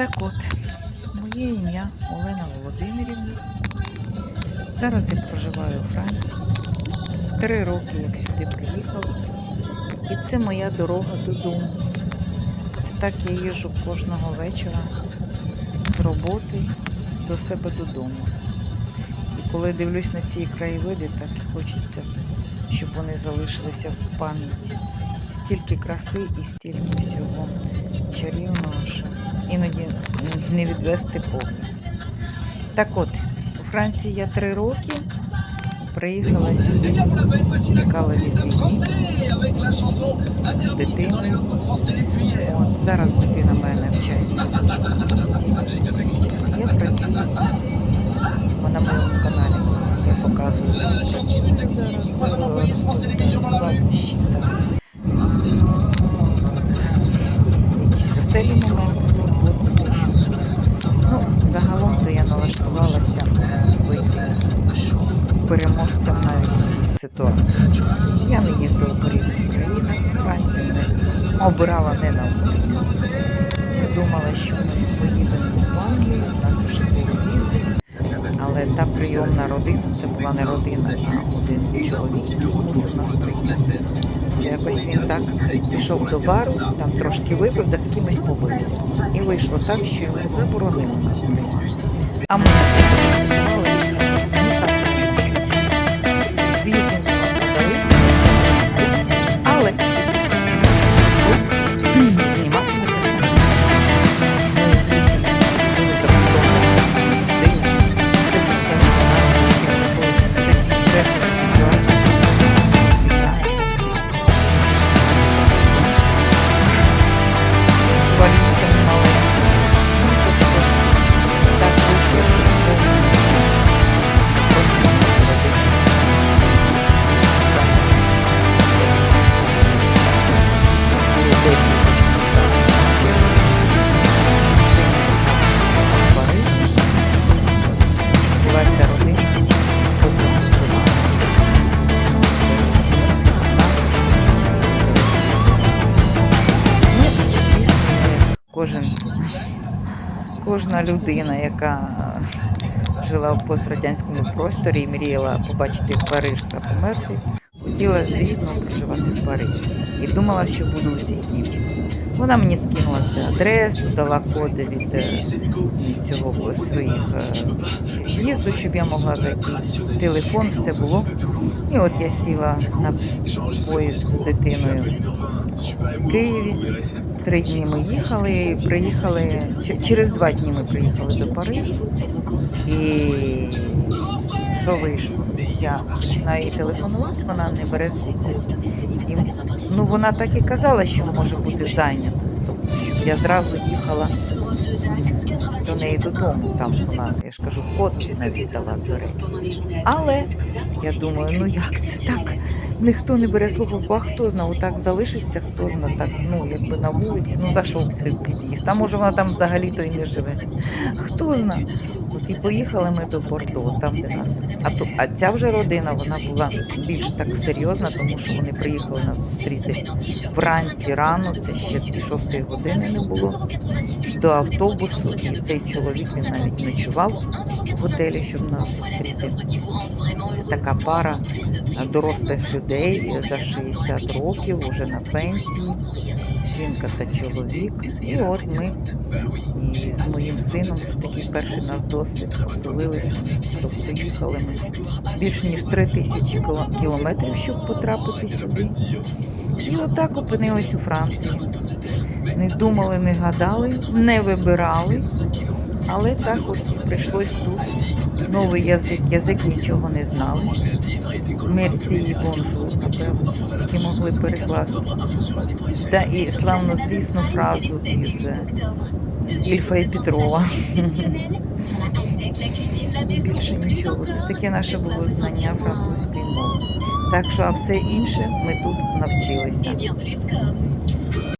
Так от, моє ім'я Олена Володимирівна. Зараз я проживаю у Франції. Три роки, як сюди приїхала. І це моя дорога додому. Це так я їжджу кожного вечора з роботи до себе додому. І коли дивлюсь на ці краєвиди, так і хочеться, щоб вони залишилися в пам'яті. Стільки краси і стільки всього чарівного, що іноді не відвести погляд. Так от, у Франції я три роки приїхала сюди, тікала від війни з дитиною. От, зараз дитина в мене навчається в іншому місті. Я працюю на моєму каналі. Я показую, працюю зараз, складнощі якісь веселі моменти переможцем навіть у цій ситуації. Я не їздила по різних країнах, Францію не обирала ненавмисно. Я думала, що ми поїдемо в Англію, у нас вже були візи, але та прийомна родина, це була не родина, а один чоловік, який мусив нас прийняти. Якось він так пішов до бару, там трошки випив, да з кимось побився. І вийшло так, що йому заборонили нас приймати. А ми нас кожен, кожна людина, яка жила в пострадянському просторі і мріяла побачити Париж та померти, хотіла, звісно, проживати в Парижі. І думала, що буду у цій дівчині. Вона мені скинула всю адресу, дала коди від е, цього своїх е, під'їзду, щоб я могла зайти. Телефон, все було. І от я сіла на поїзд з дитиною в Києві. Три дні ми їхали, приїхали через два дні ми приїхали до Парижу. І що вийшло? Я починаю їй телефонувати, вона не бере слухавку. І, ну, вона так і казала, що може бути зайнята. Тобто, щоб я зразу їхала до неї додому. Там вона, я ж кажу, код не віддала дверей. Але я думаю, ну як це так? Ніхто не бере слухавку, а хто зна, отак залишиться, хто зна, так, ну якби на вулиці, ну зайшов ти в під'їзд. А може вона там взагалі то і не живе. Хто зна. І поїхали ми до Бордо, там де нас. А то, а ця вже родина вона була більш так серйозна, тому що вони приїхали нас зустріти вранці рано, це ще і шостої години не було до автобусу. І цей чоловік він навіть ночував в готелі, щоб нас зустріти. Це така пара дорослих людей за 60 років, уже на пенсії, жінка та чоловік. І от ми і з моїм сином, це такий перший наш досвід, оселилися. Тобто їхали ми більш ніж 3 тисячі кілометрів, щоб потрапити сюди. І отак опинились у Франції. Не думали, не гадали, не вибирали. Але так от прийшлось тут. Новий язик, язик нічого не знали. Мерсі і бонжур, напевно, тільки могли перекласти. Та і славно звісну фразу із е, Ільфа і Петрова. Більше нічого. Це таке наше було знання французької мови. Так що, а все інше ми тут навчилися.